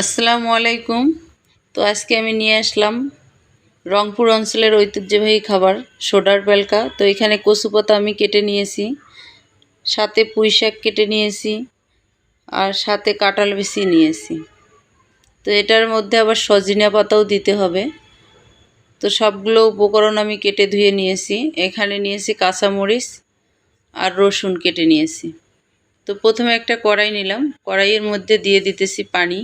আসসালামু আলাইকুম। তো আজকে আমি নিয়ে আসলাম রংপুর অঞ্চলের ঐতিহ্যবাহী খাবার, সোডার পেলকা তো এখানে কচুপাতা আমি কেটে নিয়েছি, সাথে পুঁই শাক কেটে নিয়েছি, আর সাথে কাঁঠাল বেশি নিয়েছি। তো এটার মধ্যে আবার সজিনা পাতাও দিতে হবে। তো সবগুলো উপকরণ আমি কেটে ধুয়ে নিয়েছি। এখানে নিয়েছি কাঁচামরিচ আর রসুন কেটে নিয়েছি। তো প্রথমে একটা কড়াই নিলাম। কড়াইয়ের মধ্যে দিয়ে দিতেছি পানি।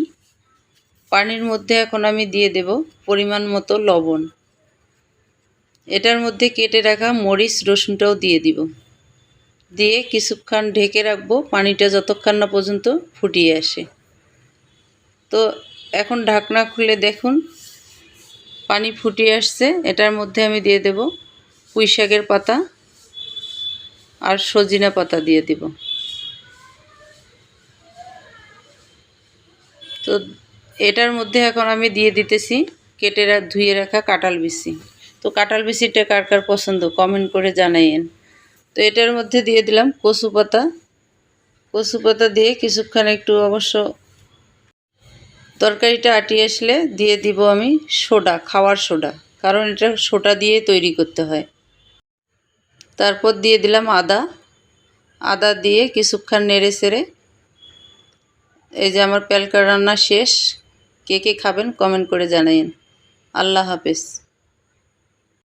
পানির মধ্যে এখন আমি দিয়ে দেব পরিমাণ মতো লবণ। এটার মধ্যে কেটে রাখা মরিচ, রসুনটাও দিয়ে দিব। দিয়ে কিছুক্ষণ ঢেকে রাখব, পানিটা যতক্ষণ না পর্যন্ত ফুটিয়ে আসে। তো এখন ঢাকনা খুলে দেখুন, পানি ফুটিয়ে আসছে। এটার মধ্যে আমি দিয়ে দেব পুঁই শাকের পাতা আর সজিনা পাতা দিয়ে দিব। তো এটার মধ্যে এখন আমি দিয়ে দিতেছি, কেটে ধুয়ে রাখা কাঁঠাল বিচি। তো কাঁঠাল বিচিটা কার কার পছন্দ কমেন্ট করে জানাইয়েন। তো এটার মধ্যে দিয়ে দিলাম কচু পাতা। কচু পাতা দিয়ে কিছুক্ষণ একটু অবশ্য তরকারিটা আটিয়ে আসলে দিয়ে দিব আমি সোডা, খাওয়ার সোডা, কারণ এটা সোডা দিয়ে তৈরি করতে হয়। তারপর দিয়ে দিলাম আদা। আদা দিয়ে কিছুক্ষণ নেড়ে সেড়ে এই যে আমার প্যালকা রান্না শেষ। কে কে খাবেন কমেন্ট করে জানাইন। আল্লাহ হাফেজ।